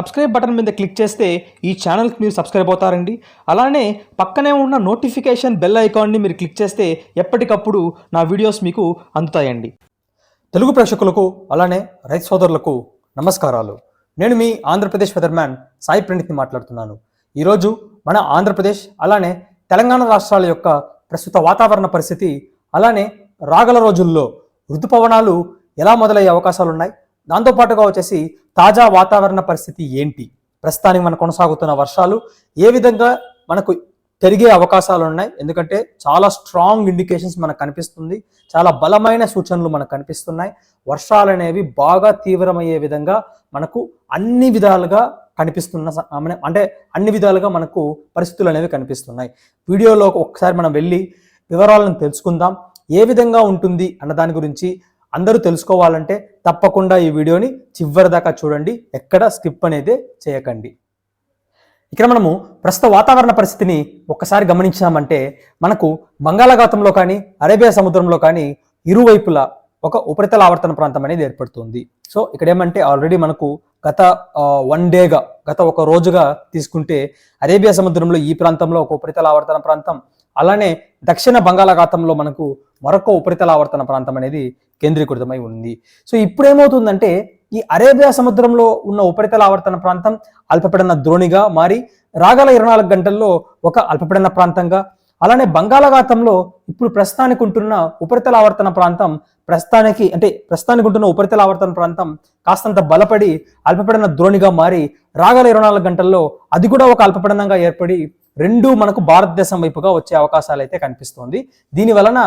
Subscribe button మీద click చేస్తే ఈ ఛానల్కి మీరు సబ్స్క్రైబ్ అవుతారండి. అలానే పక్కనే ఉన్న నోటిఫికేషన్ బెల్ ఐకాన్ని మీరు క్లిక్ చేస్తే ఎప్పటికప్పుడు నా వీడియోస్ మీకు అందుతాయండి. తెలుగు ప్రేక్షకులకు అలానే రైతు సోదరులకు నమస్కారాలు. నేను మీ ఆంధ్రప్రదేశ్ వెదర్మ్యాన్ సాయి ప్రణిత్ని మాట్లాడుతున్నాను. ఈరోజు మన ఆంధ్రప్రదేశ్ అలానే తెలంగాణ రాష్ట్రాల యొక్క ప్రస్తుత వాతావరణ పరిస్థితి అలానే రాగల రోజుల్లో ఋతుపవనాలు ఎలా మొదలయ్యే అవకాశాలు ఉన్నాయి దాంతోపాటుగా వచ్చేసి తాజా వాతావరణ పరిస్థితి ఏంటి? ప్రస్తుతానికి మన కొనసాగుతున్న వర్షాలు ఏ విధంగా మనకు పెరిగే అవకాశాలు ఉన్నాయి? ఎందుకంటే చాలా స్ట్రాంగ్ ఇండికేషన్స్ మనకు కనిపిస్తుంది. చాలా బలమైన సూచనలు మనకు కనిపిస్తున్నాయి. వర్షాలు అనేవి బాగా తీవ్రమయ్యే విధంగా మనకు అన్ని విధాలుగా కనిపిస్తున్న స- మన- అంటే అన్ని విధాలుగా మనకు పరిస్థితులు అనేవి కనిపిస్తున్నాయి. వీడియోలో ఒకసారి మనం వెళ్ళి వివరాలను తెలుసుకుందాం. ఏ విధంగా ఉంటుంది అన్న దాని గురించి అందరూ తెలుసుకోవాలంటే తప్పకుండా ఈ వీడియోని చివరి దాకా చూడండి. ఎక్కడ స్కిప్ అనేది చేయకండి. ఇక్కడ మనము ప్రస్తుత వాతావరణ పరిస్థితిని ఒక్కసారి గమనించామంటే మనకు బంగాళాఖాతంలో కానీ అరేబియా సముద్రంలో కానీ ఇరువైపులా ఒక ఉపరితల ఆవర్తన ప్రాంతం అనేది ఏర్పడుతుంది. సో ఇక్కడ ఏమంటే ఆల్రెడీ మనకు గత వన్ డేగా గత ఒక రోజుగా తీసుకుంటే అరేబియా సముద్రంలో ఈ ప్రాంతంలో ఒక ఉపరితల ఆవర్తన ప్రాంతం అలానే దక్షిణ బంగాళాఖాతంలో మనకు మరొక ఉపరితల ఆవర్తన ప్రాంతం అనేది కేంద్రీకృతమై ఉంది. సో ఇప్పుడు ఏమవుతుందంటే ఈ అరేబియా సముద్రంలో ఉన్న ఉపరితల ఆవర్తన ప్రాంతం అల్పపీడన ద్రోణిగా మారి రాగల ఇరవై నాలుగు గంటల్లో ఒక అల్పపీడన ప్రాంతంగా అలానే బంగాళాఖాతంలో ఇప్పుడు ప్రస్తుతానికి ఉంటున్న ఉపరితల ఆవర్తన ప్రాంతం ప్రస్తుతానికి అంటే ప్రస్తుతానికి ఉంటున్న ఉపరితల ఆవర్తన ప్రాంతం కాస్తంత బలపడి అల్పపీడన ద్రోణిగా మారి రాగల ఇరవై నాలుగు గంటల్లో అది కూడా ఒక అల్పపీడనంగా ఏర్పడి రెండు మనకు భారతదేశం వైపుగా వచ్చే అవకాశాలు అయితే కనిపిస్తోంది. దీని వలన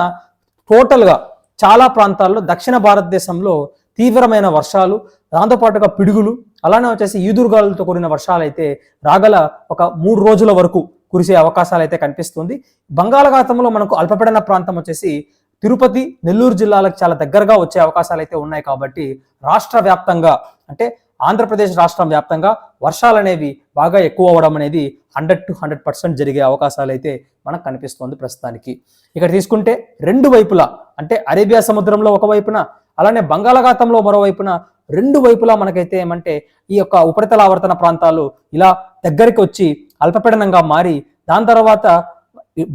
టోటల్గా చాలా ప్రాంతాల్లో దక్షిణ భారతదేశంలో తీవ్రమైన వర్షాలు దాంతోపాటుగా పిడుగులు అలానే వచ్చేసి ఈదురుగాలతో కూడిన వర్షాలు అయితే రాగల ఒక మూడు రోజుల వరకు కురిసే అవకాశాలు అయితే కనిపిస్తుంది. బంగాళాఖాతంలో మనకు అల్పపీడన ప్రాంతం వచ్చేసి తిరుపతి నెల్లూరు జిల్లాలకు చాలా దగ్గరగా వచ్చే అవకాశాలు అయితే ఉన్నాయి కాబట్టి రాష్ట్ర వ్యాప్తంగా అంటే ఆంధ్రప్రదేశ్ రాష్ట్రం వ్యాప్తంగా వర్షాలు అనేవి బాగా ఎక్కువ అవ్వడం అనేది హండ్రెడ్ టు హండ్రెడ్ పర్సెంట్ జరిగే అవకాశాలు అయితే మనకు కనిపిస్తుంది ప్రస్తుతానికి. ఇక్కడ తీసుకుంటే రెండు వైపులా అంటే అరేబియా సముద్రంలో ఒక వైపున అలానే బంగాళాఖాతంలో మరోవైపున రెండు వైపులా మనకైతే ఏమంటే ఈ యొక్క ఉపరితల ఆవర్తన ప్రాంతాలు ఇలా దగ్గరికి వచ్చి అల్పపీడనంగా మారి దాని తర్వాత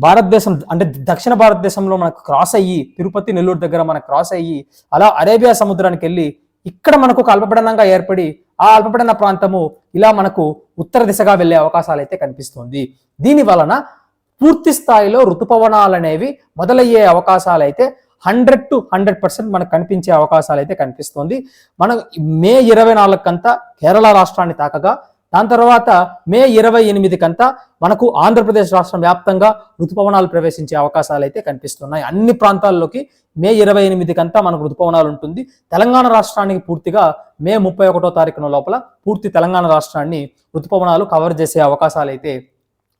భారతదేశం అంటే దక్షిణ భారతదేశంలో మనకు క్రాస్ అయ్యి తిరుపతి నెల్లూరు దగ్గర మనకు క్రాస్ అయ్యి అలా అరేబియా సముద్రానికి వెళ్ళి ఇక్కడ మనకు ఒక అల్పపీడనంగా ఏర్పడి ఆ అల్పపీడన ప్రాంతము ఇలా మనకు ఉత్తర దిశగా వెళ్ళే అవకాశాలు అయితే కనిపిస్తుంది. దీని వలన పూర్తి స్థాయిలో ఋతుపవనాలు అనేవి మొదలయ్యే అవకాశాలు అయితే హండ్రెడ్ టు హండ్రెడ్ పర్సెంట్ మనకు కనిపించే అవకాశాలు అయితే కనిపిస్తుంది. మనం మే ఇరవై నాలుగు కంతా కేరళ రాష్ట్రాన్ని తాకగా దాని తర్వాత మే ఇరవై ఎనిమిది కంతా మనకు ఆంధ్రప్రదేశ్ రాష్ట్రం వ్యాప్తంగా ఋతుపవనాలు ప్రవేశించే అవకాశాలు అయితే కనిపిస్తున్నాయి. అన్ని ప్రాంతాల్లోకి మే ఇరవై ఎనిమిది కంతా మనకు ఋతుపవనాలు ఉంటుంది. తెలంగాణ రాష్ట్రానికి పూర్తిగా మే ముప్పై ఒకటో తారీఖున లోపల పూర్తి తెలంగాణ రాష్ట్రాన్ని ఋతుపవనాలు కవర్ చేసే అవకాశాలు అయితే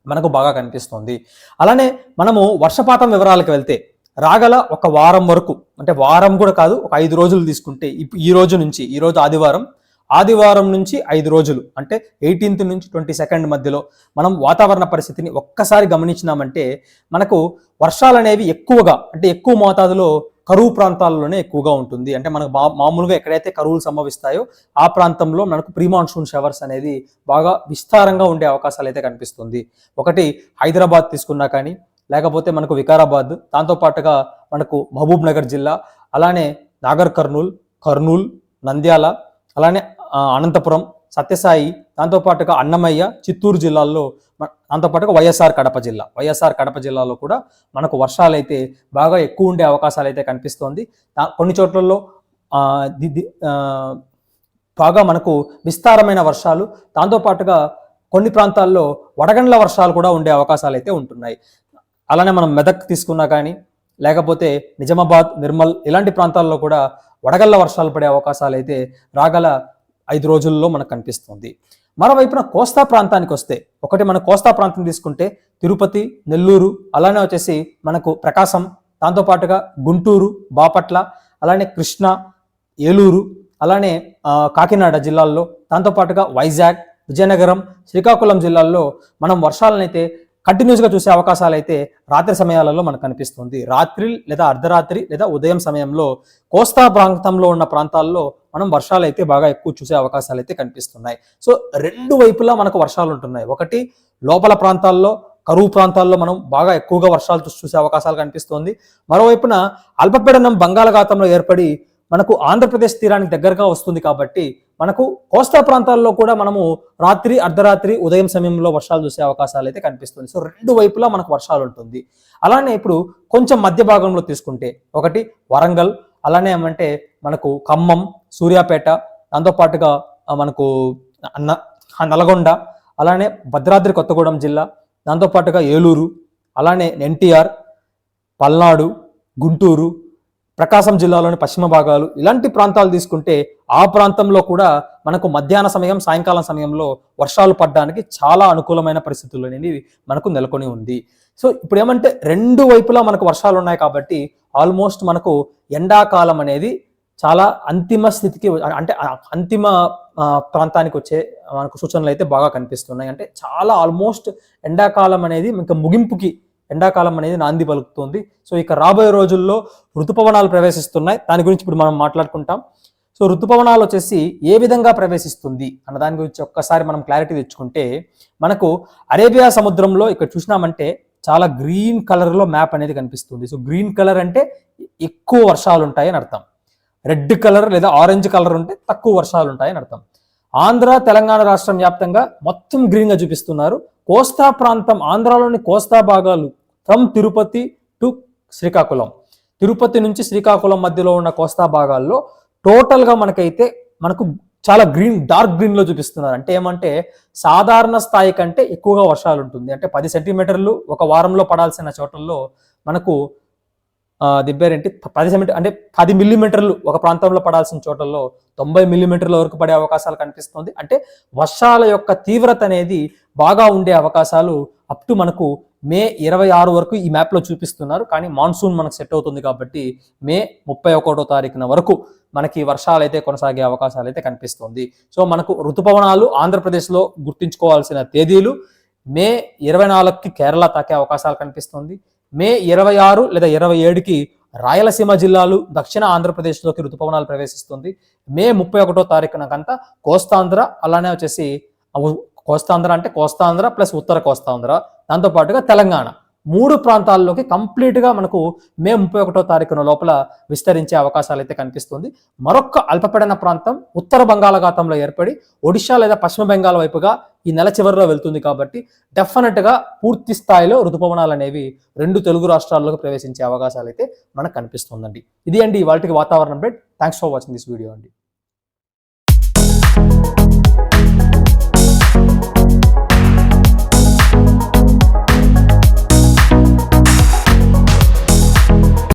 మనకు బాగా కనిపిస్తుంది. అలానే మనము వర్షపాతం వివరాలకు వెళ్తే రాగల ఒక వారం వరకు అంటే వారం కూడా కాదు ఒక ఐదు రోజులు తీసుకుంటే ఇప్- ఈ రోజు నుంచి ఈ రోజు ఆదివారం ఆదివారం నుంచి ఐదు రోజులు అంటే ఎయిటీన్త్ నుంచి ట్వంటీ సెకండ్ మధ్యలో మనం వాతావరణ పరిస్థితిని ఒక్కసారి గమనించినామంటే మనకు వర్షాలు అనేవి ఎక్కువగా అంటే ఎక్కువ మోతాదులో కరువు ప్రాంతాల్లోనే ఎక్కువగా ఉంటుంది. అంటే మనకు మా మామూలుగా ఎక్కడైతే కరువులు సంభవిస్తాయో ఆ ప్రాంతంలో మనకు ప్రీ మాన్సూన్ షవర్స్ అనేది బాగా విస్తారంగా ఉండే అవకాశాలు అయితే కనిపిస్తుంది. ఒకటి హైదరాబాద్ తీసుకున్నా కానీ లేకపోతే మనకు వికారాబాద్ దాంతోపాటుగా మనకు మహబూబ్ నగర్ జిల్లా అలానే నాగర్ కర్నూల్ కర్నూల్ నంద్యాల అలానే అనంతపురం సత్యసాయి దాంతోపాటుగా అన్నమయ్య చిత్తూరు జిల్లాల్లో దాంతోపాటుగా వైఎస్ఆర్ కడప జిల్లా. వైఎస్ఆర్ కడప జిల్లాలో కూడా మనకు వర్షాలు అయితే బాగా ఎక్కువ ఉండే అవకాశాలు అయితే కనిపిస్తోంది కొన్ని చోట్లలో బాగా మనకు విస్తారమైన వర్షాలు దాంతోపాటుగా కొన్ని ప్రాంతాల్లో వడగండ్ల వర్షాలు కూడా ఉండే అవకాశాలు అయితే ఉంటున్నాయి. అలానే మనం మెదక్ తీసుకున్నా కానీ లేకపోతే నిజామాబాద్ నిర్మల్ ఇలాంటి ప్రాంతాల్లో కూడా వడగళ్ళ వర్షాలు పడే అవకాశాలు అయితే రాగల ఐదు రోజుల్లో మనకు కనిపిస్తుంది. మరోవైపున కోస్తా ప్రాంతానికి వస్తే ఒకటి మన కోస్తా ప్రాంతం తీసుకుంటే తిరుపతి నెల్లూరు అలానే వచ్చేసి మనకు ప్రకాశం దాంతోపాటుగా గుంటూరు బాపట్ల అలానే కృష్ణా ఏలూరు అలానే కాకినాడ జిల్లాల్లో దాంతోపాటుగా వైజాగ్ విజయనగరం శ్రీకాకుళం జిల్లాల్లో మనం వర్షాలనైతే కంటిన్యూస్గా చూసే అవకాశాలు అయితే రాత్రి సమయాలలో మనకు కనిపిస్తుంది. రాత్రి లేదా అర్ధరాత్రి లేదా ఉదయం సమయంలో కోస్తా ప్రాంతంలో ఉన్న ప్రాంతాల్లో మనం వర్షాలు అయితే బాగా ఎక్కువ చూసే అవకాశాలు అయితే కనిపిస్తున్నాయి. సో రెండు వైపులా మనకు వర్షాలు ఉంటున్నాయి ఒకటి లోపల ప్రాంతాల్లో కరువు ప్రాంతాల్లో మనం బాగా ఎక్కువగా వర్షాలు చూసే అవకాశాలు కనిపిస్తోంది. మరోవైపున అల్పపీడనం బంగాళాఖాతంలో ఏర్పడి మనకు ఆంధ్రప్రదేశ్ తీరానికి దగ్గరగా వస్తుంది కాబట్టి మనకు కోస్తా ప్రాంతాల్లో కూడా మనము రాత్రి అర్ధరాత్రి ఉదయం సమయంలో వర్షాలు చూసే అవకాశాలు అయితే కనిపిస్తుంది. సో రెండు వైపులా మనకు వర్షాలు ఉంటుంది. అలానే ఇప్పుడు కొంచెం మధ్య భాగంలో తీసుకుంటే ఒకటి వరంగల్ అలానే ఏమంటే మనకు ఖమ్మం సూర్యాపేట దాంతోపాటుగా మనకు న- నల్గొండ అలానే భద్రాద్రి కొత్తగూడెం జిల్లా దాంతోపాటుగా ఏలూరు అలానే ఎన్టీఆర్ పల్నాడు గుంటూరు ప్రకాశం జిల్లాలోని పశ్చిమ భాగాలు ఇలాంటి ప్రాంతాలు తీసుకుంటే ఆ ప్రాంతంలో కూడా మనకు మధ్యాహ్న సమయం సాయంకాలం సమయంలో వర్షాలు పడడానికి చాలా అనుకూలమైన పరిస్థితులు అనేవి మనకు నెలకొని ఉంది. సో ఇప్పుడు ఏమంటే రెండు వైపులా మనకు వర్షాలు ఉన్నాయి కాబట్టి ఆల్మోస్ట్ మనకు ఎండాకాలం అనేది చాలా అంతిమ స్థితికి అంటే అంతిమ ప్రాంతానికి వచ్చే మనకు సూచనలు అయితే బాగా కనిపిస్తున్నాయి. అంటే చాలా ఆల్మోస్ట్ ఎండాకాలం అనేది ఇంకా ముగింపుకి ఎండాకాలం అనేది నాంది పలుకుతుంది. సో ఇక రాబోయే రోజుల్లో ఋతుపవనాలు ప్రవేశిస్తున్నాయి. దాని గురించి ఇప్పుడు మనం మాట్లాడుకుంటాం. సో ఋతుపవనాలు వచ్చేసి ఏ విధంగా ప్రవేశిస్తుంది అన్న దాని గురించి ఒక్కసారి మనం క్లారిటీ తెచ్చుకుంటే మనకు అరేబియా సముద్రంలో ఇక్కడ చూసినామంటే చాలా గ్రీన్ కలర్లో మ్యాప్ అనేది కనిపిస్తుంది. సో గ్రీన్ కలర్ అంటే ఎక్కువ వర్షాలు ఉంటాయని అర్థం. రెడ్ కలర్ లేదా ఆరెంజ్ కలర్ ఉంటే తక్కువ వర్షాలు ఉంటాయని అర్థం. ఆంధ్ర తెలంగాణ రాష్ట్రం వ్యాప్తంగా మొత్తం గ్రీన్గా చూపిస్తున్నారు. కోస్తా ప్రాంతం ఆంధ్రాలోని కోస్తా భాగాలు ఫ్రమ్ తిరుపతి టు శ్రీకాకుళం. తిరుపతి నుంచి శ్రీకాకుళం మధ్యలో ఉన్న కోస్తా భాగాల్లో టోటల్గా మనకైతే మనకు చాలా గ్రీన్ డార్క్ గ్రీన్లో చూపిస్తున్నారు. అంటే ఏమంటే సాధారణ స్థాయి కంటే ఎక్కువగా వర్షాలు ఉంటుంది అంటే పది సెంటీమీటర్లు ఒక వారంలో పడాల్సిన చోటల్లో మనకు దిబ్బేరేంటి పది సెంటీ అంటే పది మిల్లీమీటర్లు ఒక ప్రాంతంలో పడాల్సిన చోటల్లో తొంభై మిల్లీమీటర్ల వరకు పడే అవకాశాలు కనిపిస్తుంది. అంటే వర్షాల యొక్క తీవ్రత అనేది బాగా ఉండే అవకాశాలు అప్ టు మనకు మే ఇరవై ఆరు వరకు ఈ మ్యాప్లో చూపిస్తున్నారు. కానీ మాన్సూన్ మనకు సెట్ అవుతుంది కాబట్టి మే ముప్పై ఒకటో తారీఖున వరకు మనకి వర్షాలు అయితే కొనసాగే అవకాశాలు అయితే కనిపిస్తుంది. సో మనకు ఋతుపవనాలు ఆంధ్రప్రదేశ్లో గుర్తుంచుకోవాల్సిన తేదీలు మే ఇరవై నాలుగుకి కేరళ తాకే అవకాశాలు కనిపిస్తుంది. మే ఇరవై ఆరు లేదా ఇరవై ఏడుకి రాయలసీమ జిల్లాలు దక్షిణ ఆంధ్రప్రదేశ్లోకి ఋతుపవనాలు ప్రవేశిస్తుంది. మే ముప్పై ఒకటో తారీఖునకంతా కోస్తాంధ్ర అలానే వచ్చేసి కోస్తాంధ్ర అంటే కోస్తాంధ్ర ప్లస్ ఉత్తర కోస్తాంధ్ర. దాంతోపాటుగా తెలంగాణ. మూడు ప్రాంతాల్లోకి కంప్లీట్గా మనకు మే ముప్పై ఒకటో తారీఖున లోపల విస్తరించే అవకాశాలు అయితే కనిపిస్తుంది. మరొక అల్పపీడన ప్రాంతం ఉత్తర బంగాళాఖాతంలో ఏర్పడి ఒడిశా లేదా పశ్చిమ బెంగాల్ వైపుగా ఈ నెల చివరిలో వెళ్తుంది కాబట్టి డెఫినెట్గా పూర్తి స్థాయిలో రుతుపవనాలు అనేవి రెండు తెలుగు రాష్ట్రాల్లోకి ప్రవేశించే అవకాశాలు అయితే మనకు కనిపిస్తుందండి. ఇది అండి వాటికి వాతావరణం bread thanks for watching this video అండి.